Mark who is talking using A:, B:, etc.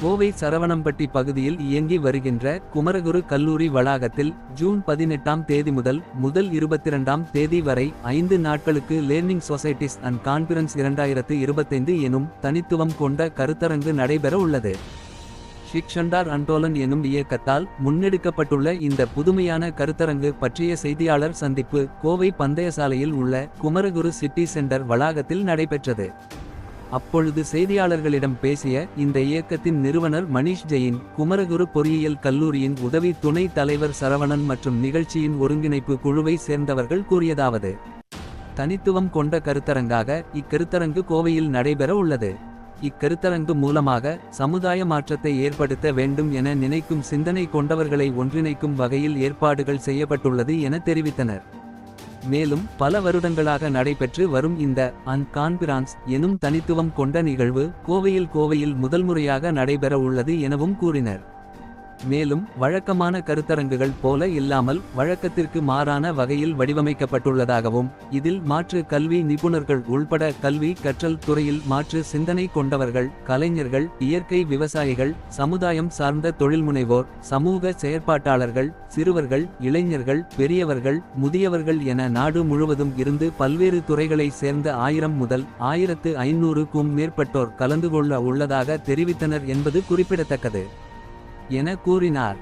A: கோவை சரவணம்பட்டி பகுதியில் இயங்கி வருகின்ற குமரகுரு கல்லூரி வளாகத்தில் ஜூன் பதினெட்டாம் தேதி முதல் முதல் இருபத்திரண்டாம் தேதி வரை ஐந்து நாட்களுக்கு லேர்னிங் சொசைட்டிஸ் அண்ட் கான்பிரன்ஸ் இரண்டாயிரத்து இருபத்தைந்து எனும் தனித்துவம் கொண்ட கருத்தரங்கு நடைபெற உள்ளது. ஷிக்ஷண்டார் அண்டோலன் எனும் இயக்கத்தால் முன்னெடுக்கப்பட்டுள்ள இந்த புதுமையான கருத்தரங்கு பற்றிய செய்தியாளர் சந்திப்பு கோவை பந்தயசாலையில் உள்ள குமரகுரு சிட்டி சென்டர் வளாகத்தில் நடைபெற்றது. அப்பொழுது செய்தியாளர்களிடம் பேசிய இந்த இயக்கத்தின் நிறுவனர் மணிஷ் ஜெயின் குமரகுரு பொறியியல் கல்லூரியின் உதவி துணைத் தலைவர் சரவணன் மற்றும் நிகழ்ச்சியின் ஒருங்கிணைப்பு குழுவை சேர்ந்தவர்கள் கூறியதாவது. தனித்துவம் கொண்ட கருத்தரங்காக இக்கருத்தரங்கு கோவையில் நடைபெற உள்ளது. இக்கருத்தரங்கு மூலமாக சமுதாய மாற்றத்தை ஏற்படுத்த வேண்டும் என நினைக்கும் சிந்தனை கொண்டவர்களை ஒன்றிணைக்கும் வகையில் ஏற்பாடுகள் செய்யப்பட்டுள்ளது என தெரிவித்தனர். மேலும் பல வருடங்களாக நடைபெற்று வரும் இந்த அன் கான்பிரான்ஸ் எனும் தனித்துவம் கொண்ட நிகழ்வு கோவையில் கோவையில் முதல் முறையாக நடைபெற உள்ளது எனவும் கூறினர். மேலும் வழக்கமான கருத்தரங்குகள் போல இல்லாமல் வழக்கத்திற்கு மாறான வகையில் வடிவமைக்கப்பட்டுள்ளதாகவும் இதில் மாற்று கல்வி நிபுணர்கள் உள்பட கல்வி கற்றல் துறையில் மாற்று சிந்தனை கொண்டவர்கள் கலைஞர்கள் இயற்கை விவசாயிகள் சமுதாயம் சார்ந்த தொழில்முனைவோர் சமூக செயற்பாட்டாளர்கள் சிறுவர்கள் இளைஞர்கள் பெரியவர்கள் முதியவர்கள் என நாடு முழுவதும் இருந்து பல்வேறு துறைகளை சேர்ந்த ஆயிரம் முதல் ஆயிரத்து ஐநூறுக்கும் மேற்பட்டோர் கலந்து கொள்ள உள்ளதாக தெரிவித்தனர் என்பது குறிப்பிடத்தக்கது. என கூறினார்.